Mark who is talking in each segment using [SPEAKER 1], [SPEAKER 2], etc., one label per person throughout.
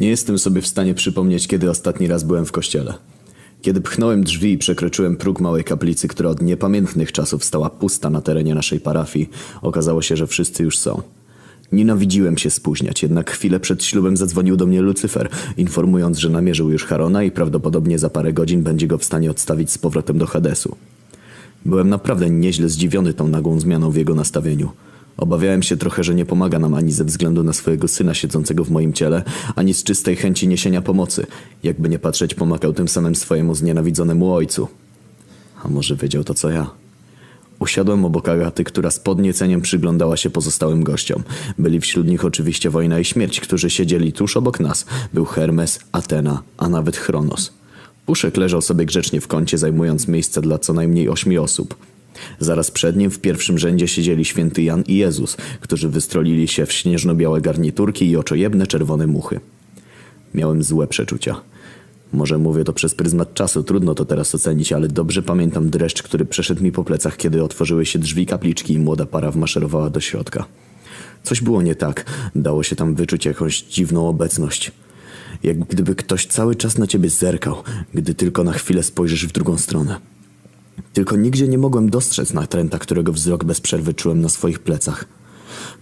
[SPEAKER 1] Nie jestem sobie w stanie przypomnieć, kiedy ostatni raz byłem w kościele. Kiedy pchnąłem drzwi i przekroczyłem próg małej kaplicy, która od niepamiętnych czasów stała pusta na terenie naszej parafii, okazało się, że wszyscy już są. Nienawidziłem się spóźniać, jednak chwilę przed ślubem zadzwonił do mnie Lucyfer, informując, że namierzył już Harona i prawdopodobnie za parę godzin będzie go w stanie odstawić z powrotem do Hadesu. Byłem naprawdę nieźle zdziwiony tą nagłą zmianą w jego nastawieniu. Obawiałem się trochę, że nie pomaga nam ani ze względu na swojego syna siedzącego w moim ciele, ani z czystej chęci niesienia pomocy. Jakby nie patrzeć, pomagał tym samym swojemu znienawidzonemu ojcu. A może wiedział to co ja? Usiadłem obok Agaty, która z podnieceniem przyglądała się pozostałym gościom. Byli wśród nich oczywiście wojna i śmierć, którzy siedzieli tuż obok nas. Był Hermes, Atena, a nawet Chronos. Puszek leżał sobie grzecznie w kącie, zajmując miejsce dla co najmniej ośmiu osób. Zaraz przed nim w pierwszym rzędzie siedzieli święty Jan i Jezus, którzy wystrolili się w śnieżno-białe garniturki i oczojebne czerwone muchy. Miałem złe przeczucia. Może mówię to przez pryzmat czasu, trudno to teraz ocenić, ale dobrze pamiętam dreszcz, który przeszedł mi po plecach, kiedy otworzyły się drzwi kapliczki i młoda para wmaszerowała do środka. Coś było nie tak, dało się tam wyczuć jakąś dziwną obecność. Jak gdyby ktoś cały czas na ciebie zerkał, gdy tylko na chwilę spojrzysz w drugą stronę. Tylko nigdzie nie mogłem dostrzec natręta, którego wzrok bez przerwy czułem na swoich plecach.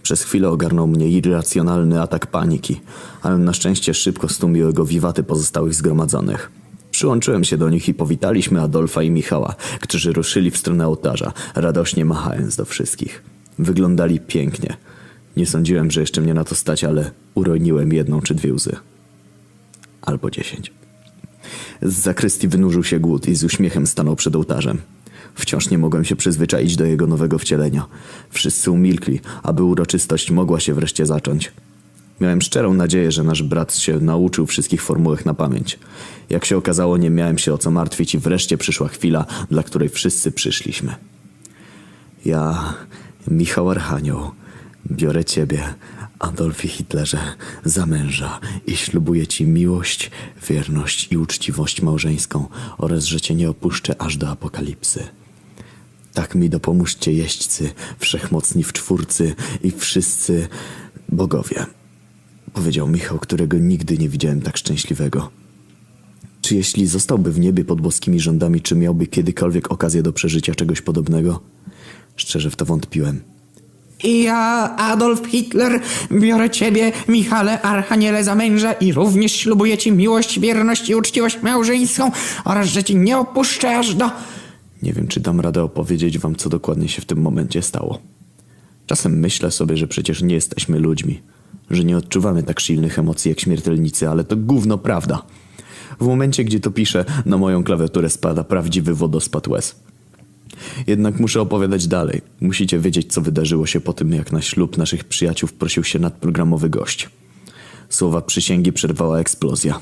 [SPEAKER 1] Przez chwilę ogarnął mnie irracjonalny atak paniki, ale na szczęście szybko stłumiły go wiwaty pozostałych zgromadzonych. Przyłączyłem się do nich i powitaliśmy Adolfa i Michała, którzy ruszyli w stronę ołtarza, radośnie machając do wszystkich. Wyglądali pięknie. Nie sądziłem, że jeszcze mnie na to stać, ale uroniłem jedną czy dwie łzy. Albo dziesięć. Z zakrystii wynurzył się głód i z uśmiechem stanął przed ołtarzem. Wciąż nie mogłem się przyzwyczaić do jego nowego wcielenia. Wszyscy umilkli, aby uroczystość mogła się wreszcie zacząć. Miałem szczerą nadzieję, że nasz brat się nauczył wszystkich formułek na pamięć. Jak się okazało, nie miałem się o co martwić i wreszcie przyszła chwila, dla której wszyscy przyszliśmy. Ja, Michał Archanioł, biorę ciebie, Adolfie Hitlerze, za męża i ślubuję ci miłość, wierność i uczciwość małżeńską oraz, że cię nie opuszczę aż do apokalipsy. Tak mi dopomóżcie jeźdźcy, wszechmocni w czwórcy i wszyscy bogowie. Powiedział Michał, którego nigdy nie widziałem tak szczęśliwego. Czy jeśli zostałby w niebie pod boskimi rządami, czy miałby kiedykolwiek okazję do przeżycia czegoś podobnego? Szczerze w to wątpiłem.
[SPEAKER 2] I ja, Adolf Hitler, biorę ciebie, Michale Archaniele, za męża i również ślubuję ci miłość, wierność i uczciwość małżeńską oraz, że ci nie opuszczę aż do...
[SPEAKER 1] Nie wiem, czy dam radę opowiedzieć wam, co dokładnie się w tym momencie stało. Czasem myślę sobie, że przecież nie jesteśmy ludźmi, że nie odczuwamy tak silnych emocji jak śmiertelnicy, ale to gówno prawda. W momencie, gdzie to piszę, na moją klawiaturę spada prawdziwy wodospad łez. Jednak muszę opowiadać dalej. Musicie wiedzieć, co wydarzyło się po tym, jak na ślub naszych przyjaciół prosił się nadprogramowy gość. Słowa przysięgi przerwała eksplozja.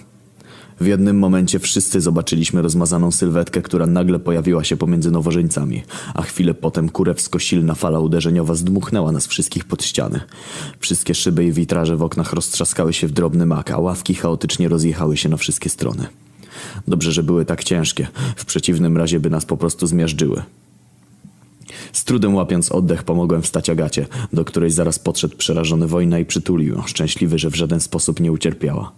[SPEAKER 1] W jednym momencie wszyscy zobaczyliśmy rozmazaną sylwetkę, która nagle pojawiła się pomiędzy nowożeńcami, a chwilę potem kurewsko silna fala uderzeniowa zdmuchnęła nas wszystkich pod ściany. Wszystkie szyby i witraże w oknach roztrzaskały się w drobny mak, a ławki chaotycznie rozjechały się na wszystkie strony. Dobrze, że były tak ciężkie, w przeciwnym razie by nas po prostu zmiażdżyły. Z trudem łapiąc oddech pomogłem wstać Agacie, do której zaraz podszedł przerażony wojna i przytulił ją, szczęśliwy, że w żaden sposób nie ucierpiała.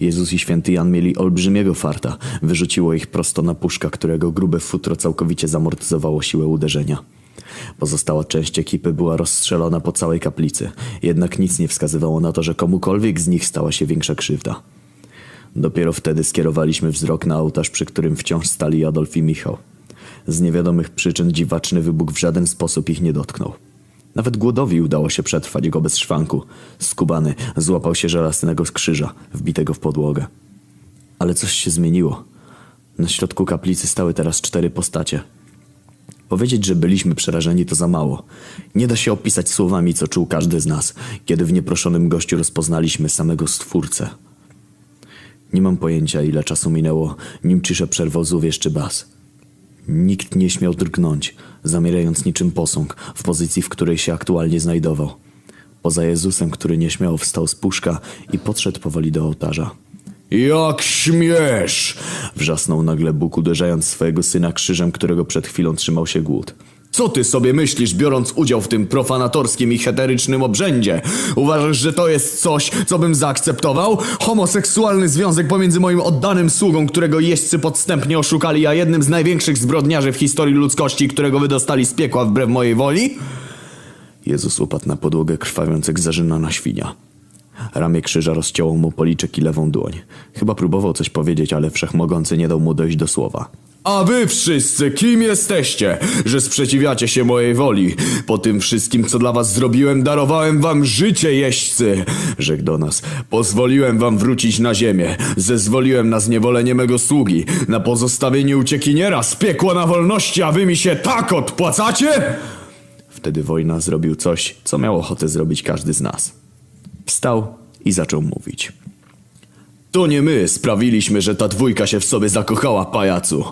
[SPEAKER 1] Jezus i święty Jan mieli olbrzymiego farta. Wyrzuciło ich prosto na puszka, którego grube futro całkowicie zamortyzowało siłę uderzenia. Pozostała część ekipy była rozstrzelona po całej kaplicy, jednak nic nie wskazywało na to, że komukolwiek z nich stała się większa krzywda. Dopiero wtedy skierowaliśmy wzrok na ołtarz, przy którym wciąż stali Adolf i Michał. Z niewiadomych przyczyn dziwaczny wybuch w żaden sposób ich nie dotknął. Nawet głodowi udało się przetrwać go bez szwanku. Skubany złapał się żelaznego skrzyża, wbitego w podłogę. Ale coś się zmieniło. Na środku kaplicy stały teraz cztery postacie. Powiedzieć, że byliśmy przerażeni to za mało. Nie da się opisać słowami, co czuł każdy z nas, kiedy w nieproszonym gościu rozpoznaliśmy samego Stwórcę. Nie mam pojęcia, ile czasu minęło, nim ciszę przerwał złowieszczy bas. Nikt nie śmiał drgnąć, zamierając niczym posąg w pozycji, w której się aktualnie znajdował. Poza Jezusem, który nieśmiało wstał z puszka i podszedł powoli do ołtarza. Jak śmiesz! Wrzasnął nagle Bóg, uderzając swojego syna krzyżem, którego przed chwilą trzymał się głód. Co ty sobie myślisz, biorąc udział w tym profanatorskim i heterycznym obrzędzie? Uważasz, że to jest coś, co bym zaakceptował? Homoseksualny związek pomiędzy moim oddanym sługą, którego jeźdźcy podstępnie oszukali, a jednym z największych zbrodniarzy w historii ludzkości, którego wydostali z piekła wbrew mojej woli? Jezus upadł na podłogę krwawiąc jak zarzynana świnia. Ramię krzyża rozciął mu policzek i lewą dłoń. Chyba próbował coś powiedzieć, ale wszechmogący nie dał mu dojść do słowa. A wy wszyscy, kim jesteście, że sprzeciwiacie się mojej woli? Po tym wszystkim, co dla was zrobiłem, darowałem wam życie, jeźdźcy! Rzekł do nas. Pozwoliłem wam wrócić na ziemię. Zezwoliłem na zniewolenie mego sługi, na pozostawienie uciekiniera z piekła na wolności, a wy mi się tak odpłacacie? Wtedy wojna zrobił coś, co miał ochotę zrobić każdy z nas. Wstał i zaczął mówić. To nie my sprawiliśmy, że ta dwójka się w sobie zakochała, pajacu.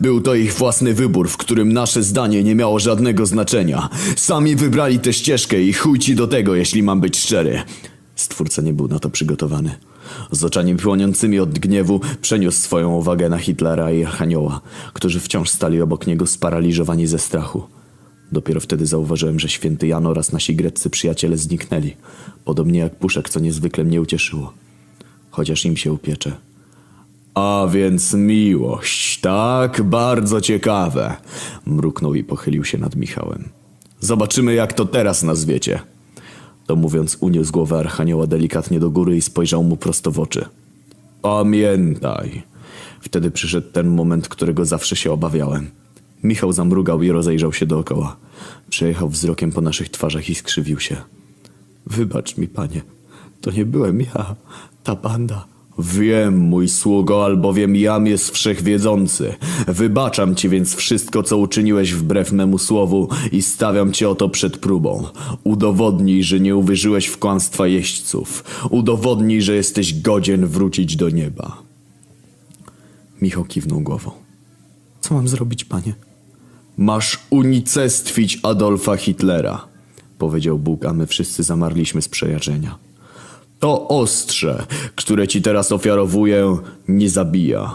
[SPEAKER 1] Był to ich własny wybór, w którym nasze zdanie nie miało żadnego znaczenia. Sami wybrali tę ścieżkę i chuj ci do tego, jeśli mam być szczery. Stwórca nie był na to przygotowany. Z oczami płoniącymi od gniewu przeniósł swoją uwagę na Hitlera i Archanioła, którzy wciąż stali obok niego sparaliżowani ze strachu. Dopiero wtedy zauważyłem, że święty Jan oraz nasi greccy przyjaciele zniknęli, podobnie jak puszek, co niezwykle mnie ucieszyło. Chociaż im się upiecze. A więc miłość, tak, bardzo ciekawe. Mruknął i pochylił się nad Michałem. Zobaczymy, jak to teraz nazwiecie. To mówiąc, uniósł głowę Archanioła delikatnie do góry i spojrzał mu prosto w oczy. Pamiętaj. Wtedy przyszedł ten moment, którego zawsze się obawiałem. Michał zamrugał i rozejrzał się dookoła. Przejechał wzrokiem po naszych twarzach i skrzywił się. Wybacz mi, panie. To nie byłem ja, ta banda. Wiem, mój sługo, albowiem jam jest wszechwiedzący. Wybaczam ci więc wszystko, co uczyniłeś wbrew memu słowu i stawiam cię oto przed próbą. Udowodnij, że nie uwierzyłeś w kłamstwa jeźdźców. Udowodnij, że jesteś godzien wrócić do nieba. Michał kiwnął głową. Co mam zrobić, panie? Masz unicestwić Adolfa Hitlera, powiedział Bóg, a my wszyscy zamarliśmy z przejarzenia. To ostrze, które ci teraz ofiarowuję, nie zabija.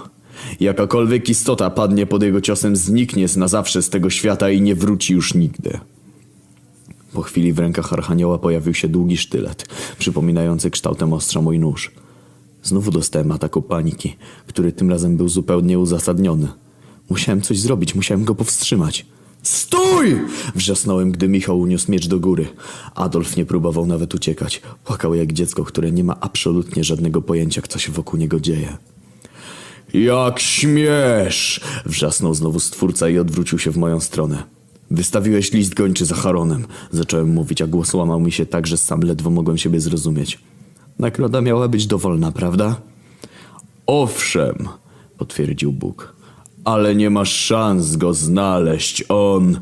[SPEAKER 1] Jakakolwiek istota padnie pod jego ciosem, zniknie na zawsze z tego świata i nie wróci już nigdy. Po chwili w rękach Archanioła pojawił się długi sztylet, przypominający kształtem ostrza mój nóż. Znowu dostałem ataku paniki, który tym razem był zupełnie uzasadniony. Musiałem coś zrobić, musiałem go powstrzymać. Stój! Wrzasnąłem, gdy Michał uniósł miecz do góry. Adolf nie próbował nawet uciekać. Płakał jak dziecko, które nie ma absolutnie żadnego pojęcia, co się wokół niego dzieje. Jak śmiesz! Wrzasnął znowu stwórca i odwrócił się w moją stronę. Wystawiłeś list gończy za Haronem. Zacząłem mówić, a głos łamał mi się tak, że sam ledwo mogłem siebie zrozumieć. Nagroda miała być dowolna, prawda? Owszem, potwierdził Bóg. Ale nie masz szans go znaleźć. On.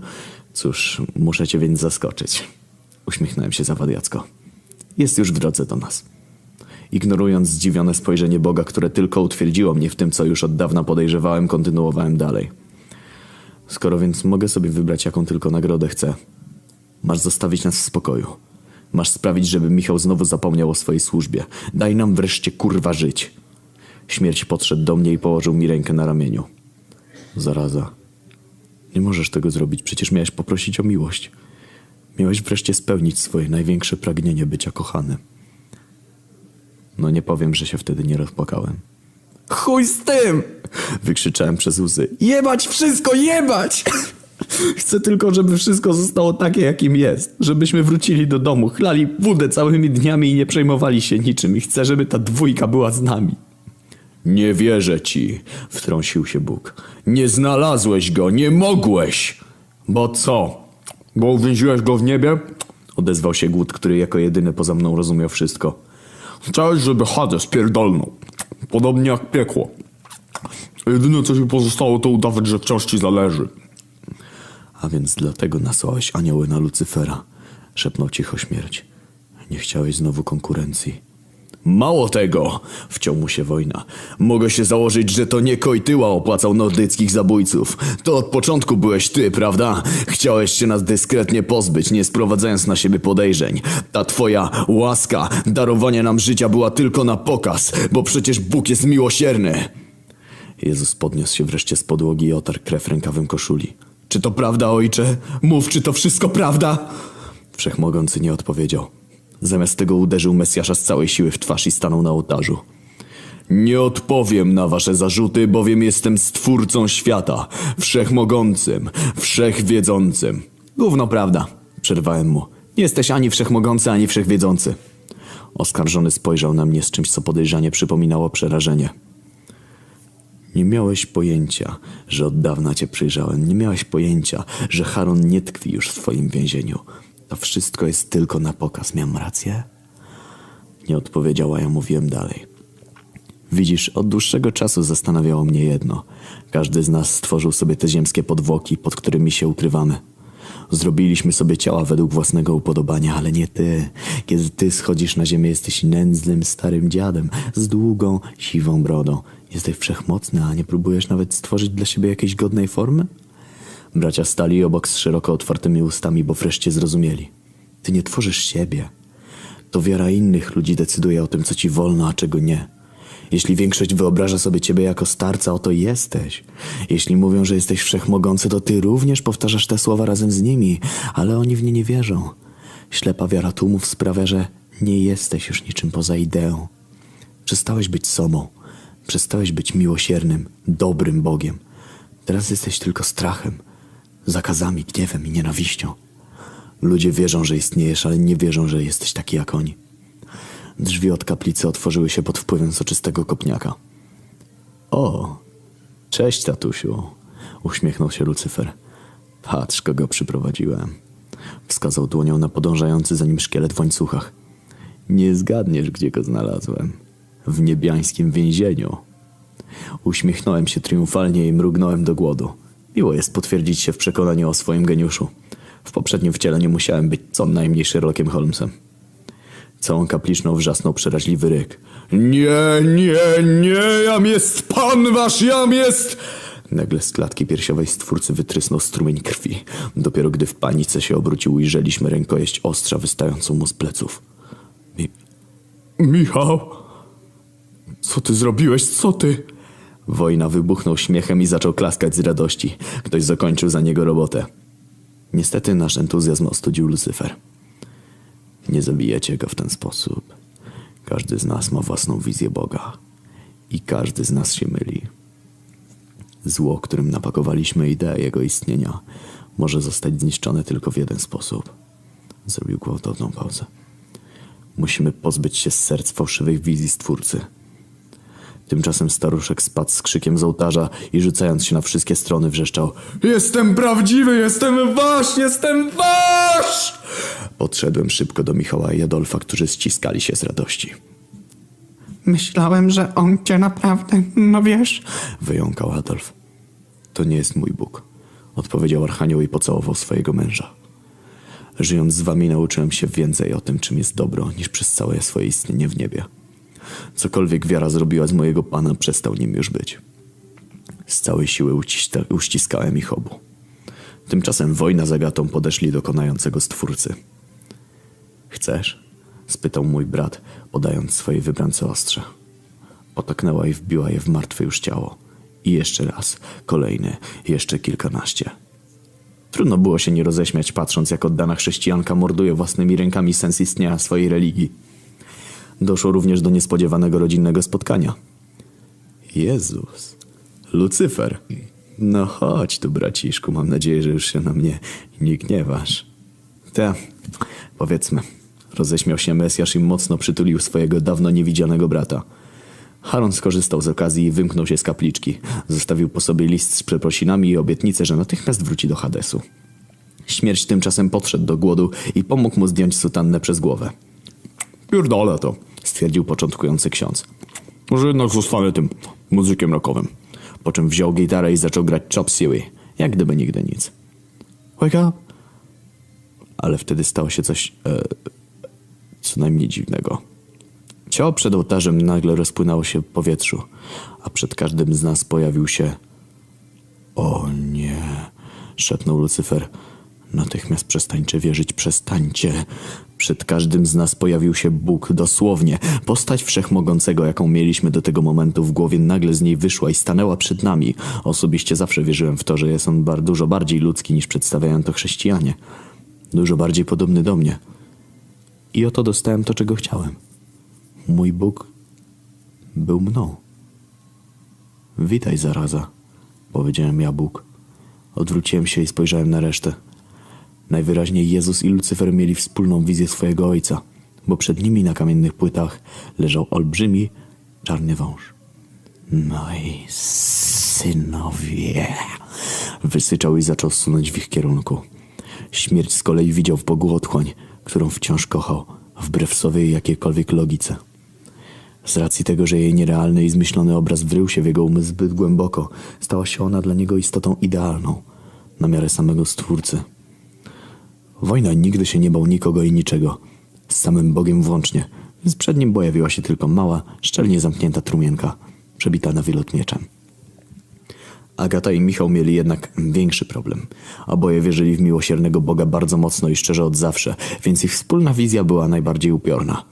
[SPEAKER 1] Cóż, muszę cię więc zaskoczyć. Uśmiechnąłem się zawadiacko. Jest już w drodze do nas. Ignorując zdziwione spojrzenie Boga, które tylko utwierdziło mnie w tym, co już od dawna podejrzewałem, kontynuowałem dalej. Skoro więc mogę sobie wybrać, jaką tylko nagrodę chcę, masz zostawić nas w spokoju. Masz sprawić, żeby Michał znowu zapomniał o swojej służbie. Daj nam wreszcie kurwa żyć. Śmierć podszedł do mnie i położył mi rękę na ramieniu. Zaraza. Nie możesz tego zrobić, przecież miałeś poprosić o miłość. Miałeś wreszcie spełnić swoje największe pragnienie bycia kochanym. No nie powiem, że się wtedy nie rozpłakałem. Chuj z tym! Wykrzyczałem przez łzy. Jebać wszystko, jebać! Chcę tylko, żeby wszystko zostało takie, jakim jest. Żebyśmy wrócili do domu, chlali wódę całymi dniami i nie przejmowali się niczym. I chcę, żeby ta dwójka była z nami. Nie wierzę ci, wtrącił się Bóg. Nie znalazłeś go, nie mogłeś. Bo co? Bo uwięziłeś go w niebie? Odezwał się Głód, który jako jedyny poza mną rozumiał wszystko. Chciałeś, żeby Hades pierdolnął. Podobnie jak piekło. Jedyne, co ci pozostało, to udawać, że wciąż ci zależy. A więc dlatego nasłałeś anioły na Lucyfera, szepnął cicho śmierć. Nie chciałeś znowu konkurencji. Mało tego, wciął mu się wojna. Mogę się założyć, że to nie Kojtyła opłacał nordyckich zabójców. To od początku byłeś ty, prawda? Chciałeś się nas dyskretnie pozbyć, nie sprowadzając na siebie podejrzeń. Ta twoja łaska, darowanie nam życia była tylko na pokaz, bo przecież Bóg jest miłosierny. Jezus podniósł się wreszcie z podłogi i otarł krew rękawem koszuli. Czy to prawda, ojcze? Mów, czy to wszystko prawda? Wszechmogący nie odpowiedział. Zamiast tego uderzył Mesjasza z całej siły w twarz i stanął na ołtarzu. Nie odpowiem na wasze zarzuty, bowiem jestem stwórcą świata, wszechmogącym, wszechwiedzącym. Gówno prawda, przerwałem mu. Nie jesteś ani wszechmogący, ani wszechwiedzący. Oskarżony spojrzał na mnie z czymś, co podejrzanie przypominało przerażenie. Nie miałeś pojęcia, że od dawna cię przyjrzałem. Nie miałeś pojęcia, że Haron nie tkwi już w twoim więzieniu. To wszystko jest tylko na pokaz. Miałem rację? Nie odpowiedziała, ja mówiłem dalej. Widzisz, od dłuższego czasu zastanawiało mnie jedno. Każdy z nas stworzył sobie te ziemskie podwoki, pod którymi się ukrywamy. Zrobiliśmy sobie ciała według własnego upodobania, ale nie ty. Kiedy ty schodzisz na ziemię, jesteś nędznym starym dziadem z długą, siwą brodą. Jesteś wszechmocny, a nie próbujesz nawet stworzyć dla siebie jakiejś godnej formy? Bracia stali obok z szeroko otwartymi ustami, bo wreszcie zrozumieli. Ty nie tworzysz siebie. To wiara innych ludzi decyduje o tym, co ci wolno, a czego nie. Jeśli większość wyobraża sobie ciebie jako starca, oto jesteś. Jeśli mówią, że jesteś wszechmogący, to ty również powtarzasz te słowa razem z nimi, ale oni w nie nie wierzą. Ślepa wiara tłumów sprawia, że nie jesteś już niczym poza ideą. Przestałeś być sobą. Przestałeś być miłosiernym, dobrym Bogiem. Teraz jesteś tylko strachem, zakazami, gniewem i nienawiścią. Ludzie wierzą, że istniejesz, ale nie wierzą, że jesteś taki jak oni. Drzwi od kaplicy otworzyły się pod wpływem soczystego kopniaka. O, cześć tatusiu, uśmiechnął się Lucyfer. Patrz, kogo przyprowadziłem. Wskazał dłonią na podążający za nim szkielet w łańcuchach. Nie zgadniesz, gdzie go znalazłem. W niebiańskim więzieniu. Uśmiechnąłem się triumfalnie i mrugnąłem do głodu. Miło jest potwierdzić się w przekonaniu o swoim geniuszu. W poprzednim wcieleniu musiałem być co najmniej Sherlockiem Holmesem. Całą kapliczną wrzasnął przeraźliwy ryk. Nie, nie, nie, jam jest pan wasz, jam jest... Nagle z klatki piersiowej stwórcy wytrysnął strumień krwi. Dopiero gdy w panice się obrócił, ujrzeliśmy rękojeść ostrza wystającą mu z pleców. Mi... Michał? Co ty zrobiłeś? Co ty? Wojna wybuchnął śmiechem i zaczął klaskać z radości. Ktoś zakończył za niego robotę. Niestety nasz entuzjazm ostudził Lucyfer. Nie zabijecie go w ten sposób. Każdy z nas ma własną wizję Boga. I każdy z nas się myli. Zło, którym napakowaliśmy ideę jego istnienia, może zostać zniszczone tylko w jeden sposób. Zrobił gwałtowną pauzę. Musimy pozbyć się z serc fałszywych wizji Stwórcy. Tymczasem staruszek spadł z krzykiem z ołtarza i rzucając się na wszystkie strony wrzeszczał Jestem prawdziwy, jestem wasz, jestem wasz! Podszedłem szybko do Michała i Adolfa, którzy ściskali się z radości.
[SPEAKER 2] Myślałem, że on cię naprawdę, no wiesz...
[SPEAKER 1] Wyjąkał Adolf. To nie jest mój Bóg, odpowiedział Archanioł i pocałował swojego męża. Żyjąc z wami nauczyłem się więcej o tym, czym jest dobro, niż przez całe swoje istnienie w niebie. Cokolwiek wiara zrobiła z mojego Pana, przestał nim już być. Z całej siły uciska, uściskałem ich obu. Tymczasem wojna z Agatą podeszli do konającego Stwórcy. Chcesz? spytał mój brat, podając swojej wybrance ostrze. Potaknęła i wbiła je w martwe już ciało. I jeszcze raz, kolejny, jeszcze kilkanaście. Trudno było się nie roześmiać, patrząc jak oddana chrześcijanka morduje własnymi rękami sens istnienia swojej religii. Doszło również do niespodziewanego rodzinnego spotkania. Jezus, Lucyfer. No chodź tu, braciszku, mam nadzieję, że już się na mnie nie gniewasz. Te, powiedzmy, roześmiał się Mesjasz i mocno przytulił swojego dawno niewidzianego brata. Haron skorzystał z okazji i wymknął się z kapliczki. Zostawił po sobie list z przeprosinami i obietnicę, że natychmiast wróci do Hadesu. Śmierć tymczasem podszedł do głodu i pomógł mu zdjąć sutannę przez głowę. Pierdolę to, stwierdził początkujący ksiądz. Może jednak zostanę tym muzykiem rockowym. Po czym wziął gitarę i zaczął grać Chop Suey, jak gdyby nigdy nic. Wake up! Ale wtedy stało się coś e, co najmniej dziwnego. Ciało przed ołtarzem nagle rozpłynęło się w powietrzu, a przed każdym z nas pojawił się... O nie, szepnął Lucyfer. Natychmiast przestańcie wierzyć, przestańcie. Przed każdym z nas pojawił się Bóg, dosłownie. Postać wszechmogącego, jaką mieliśmy do tego momentu w głowie, nagle z niej wyszła i stanęła przed nami. Osobiście zawsze wierzyłem w to, że jest on bar- dużo bardziej ludzki niż przedstawiają to chrześcijanie. Dużo bardziej podobny do mnie. I oto dostałem to, czego chciałem. Mój Bóg był mną. Witaj, zaraza, powiedziałem ja Bóg. Odwróciłem się i spojrzałem na resztę. Najwyraźniej Jezus i Lucyfer mieli wspólną wizję swojego ojca, bo przed nimi na kamiennych płytach leżał olbrzymi, czarny wąż. Moi synowie, wysyczał i zaczął sunąć w ich kierunku. Śmierć z kolei widział w Bogu otchłań, którą wciąż kochał, wbrew sobie jakiejkolwiek logice. Z racji tego, że jej nierealny i zmyślony obraz wrył się w jego umysł zbyt głęboko, stała się ona dla niego istotą idealną, na miarę samego Stwórcy. Wojna nigdy się nie bał nikogo i niczego, z samym Bogiem włącznie, więc przed nim pojawiła się tylko mała, szczelnie zamknięta trumienka, przebita na wylot mieczem. Agata i Michał mieli jednak większy problem. Oboje wierzyli w miłosiernego Boga bardzo mocno i szczerze od zawsze, więc ich wspólna wizja była najbardziej upiorna.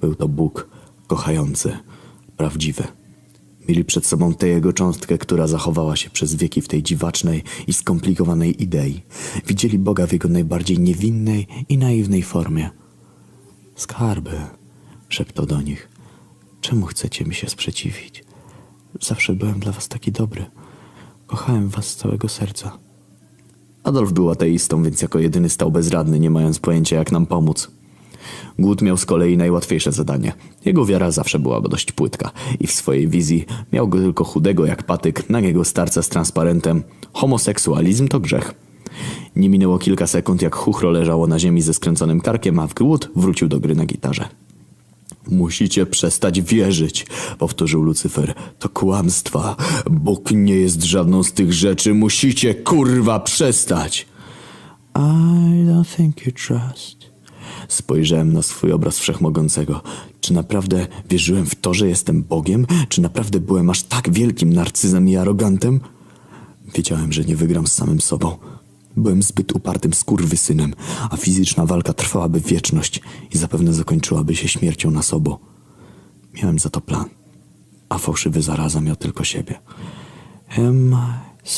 [SPEAKER 1] Był to Bóg kochający, prawdziwy. Mieli przed sobą tę jego cząstkę, która zachowała się przez wieki w tej dziwacznej i skomplikowanej idei. Widzieli Boga w jego najbardziej niewinnej i naiwnej formie. Skarby, szeptał do nich. Czemu chcecie mi się sprzeciwić? Zawsze byłem dla was taki dobry. Kochałem was z całego serca. Adolf był ateistą, więc jako jedyny stał bezradny, nie mając pojęcia jak nam pomóc. Głód miał z kolei najłatwiejsze zadanie. Jego wiara zawsze była dość płytka i w swojej wizji miał go tylko chudego jak patyk, nagiego starca z transparentem homoseksualizm to grzech. Nie minęło kilka sekund, jak chuchro leżało na ziemi ze skręconym karkiem, a głód wrócił do gry na gitarze. Musicie przestać wierzyć, powtórzył Lucyfer. To kłamstwa. Bóg nie jest żadną z tych rzeczy. Musicie kurwa przestać. I don't think you trust. Spojrzałem na swój obraz wszechmogącego. Czy naprawdę wierzyłem w to, że jestem Bogiem? Czy naprawdę byłem aż tak wielkim narcyzem i arogantem? Wiedziałem, że nie wygram z samym sobą. Byłem zbyt upartym skurwysynem, a fizyczna walka trwałaby wieczność i zapewne zakończyłaby się śmiercią na sobą. Miałem za to plan, a fałszywy zaraza miał tylko siebie. Am I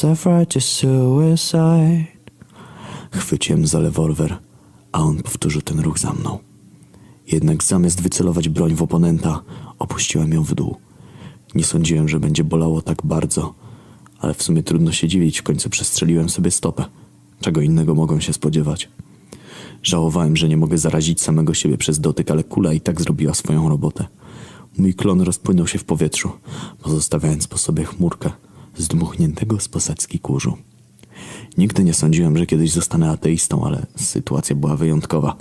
[SPEAKER 1] suicide? Chwyciłem za rewolwer, a on powtórzył ten ruch za mną. Jednak zamiast wycelować broń w oponenta, opuściłem ją w dół. Nie sądziłem, że będzie bolało tak bardzo, ale w sumie trudno się dziwić, w końcu przestrzeliłem sobie stopę. Czego innego mogą się spodziewać? Żałowałem, że nie mogę zarazić samego siebie przez dotyk, ale kula i tak zrobiła swoją robotę. Mój klon rozpłynął się w powietrzu, pozostawiając po sobie chmurkę z dmuchniętego z posadzki kurzu. Nigdy nie sądziłem, że kiedyś zostanę ateistą, ale sytuacja była wyjątkowa.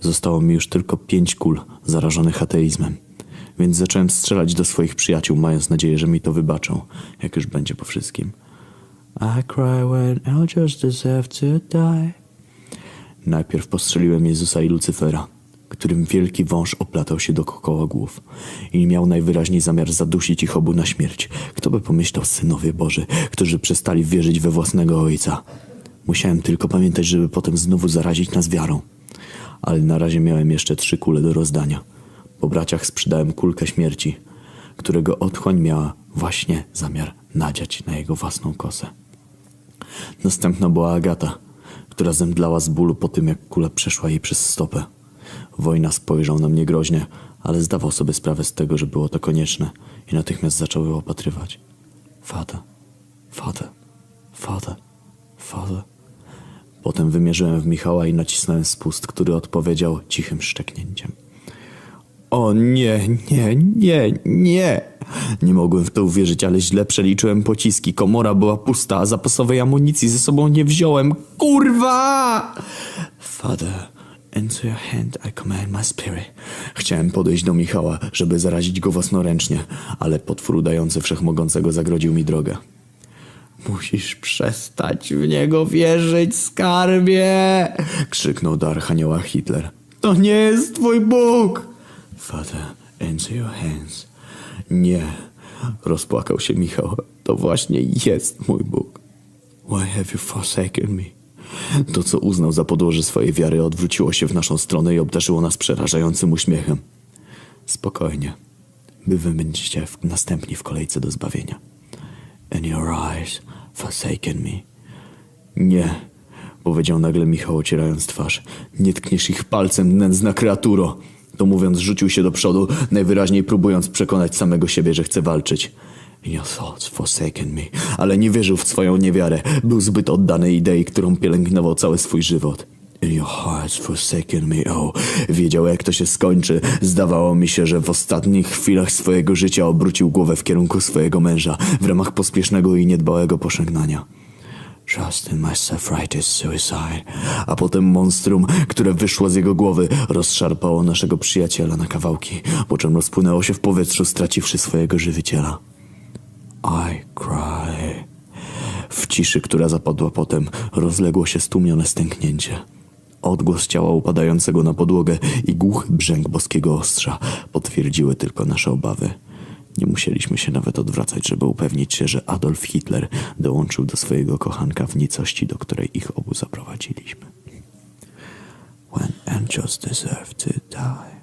[SPEAKER 1] Zostało mi już tylko pięć kul zarażonych ateizmem, więc zacząłem strzelać do swoich przyjaciół, mając nadzieję, że mi to wybaczą, jak już będzie po wszystkim. I cry when angels deserve to die. Najpierw postrzeliłem Jezusa i Lucyfera, którym wielki wąż oplatał się dookoła głów i miał najwyraźniej zamiar zadusić ich obu na śmierć. Kto by pomyślał, synowie Boży, którzy przestali wierzyć we własnego ojca. Musiałem tylko pamiętać, żeby potem znowu zarazić nas wiarą. Ale na razie miałem jeszcze trzy kule do rozdania. Po braciach sprzedałem kulkę śmierci, którego otchłań miała właśnie zamiar nadziać na jego własną kosę. Następna była Agata, która zemdlała z bólu po tym, jak kula przeszła jej przez stopę. Wojna spojrzał na mnie groźnie, ale zdawał sobie sprawę z tego, że było to konieczne i natychmiast zaczął opatrywać. Fata, fata, fata, fata. Potem wymierzyłem w Michała i nacisnąłem spust, który odpowiedział cichym szczeknięciem. O nie, nie, nie, nie. Nie mogłem w to uwierzyć, ale źle przeliczyłem pociski. Komora była pusta, a zapasowej amunicji ze sobą nie wziąłem. Kurwa! Father, into your hand I command my spirit. Chciałem podejść do Michała, żeby zarazić go własnoręcznie, ale potwór udający wszechmogącego zagrodził mi drogę. Musisz przestać w niego wierzyć, skarbie! krzyknął do Archanioła Hitler. To nie jest twój Bóg! Father, into your hands. Nie, rozpłakał się Michał. To właśnie jest mój Bóg. Why have you forsaken me? To, co uznał za podłoże swojej wiary, odwróciło się w naszą stronę i obdarzyło nas przerażającym uśmiechem. Spokojnie. Wy wy będziecie następni w kolejce do zbawienia. And your eyes forsaken me. Nie, powiedział nagle Michał, ocierając twarz. Nie tkniesz ich palcem, nędzna kreaturo. To mówiąc, rzucił się do przodu, najwyraźniej próbując przekonać samego siebie, że chce walczyć. Your thoughts forsaken me. Ale nie wierzył w swoją niewiarę. Był zbyt oddany idei, którą pielęgnował cały swój żywot. In your hearts forsaken me, oh. Wiedział, jak to się skończy. Zdawało mi się, że w ostatnich chwilach swojego życia obrócił głowę w kierunku swojego męża w ramach pospiesznego i niedbałego pożegnania. Trust in my self-righteous suicide. A potem monstrum, które wyszło z jego głowy, rozszarpało naszego przyjaciela na kawałki, po czym rozpłynęło się w powietrzu, straciwszy swojego żywiciela. I cry. W ciszy, która zapadła potem, rozległo się stłumione stęknięcie. Odgłos ciała upadającego na podłogę i głuchy brzęk boskiego ostrza potwierdziły tylko nasze obawy. Nie musieliśmy się nawet odwracać, żeby upewnić się, że Adolf Hitler dołączył do swojego kochanka w nicości, do której ich obu zaprowadziliśmy. When angels deserve to die.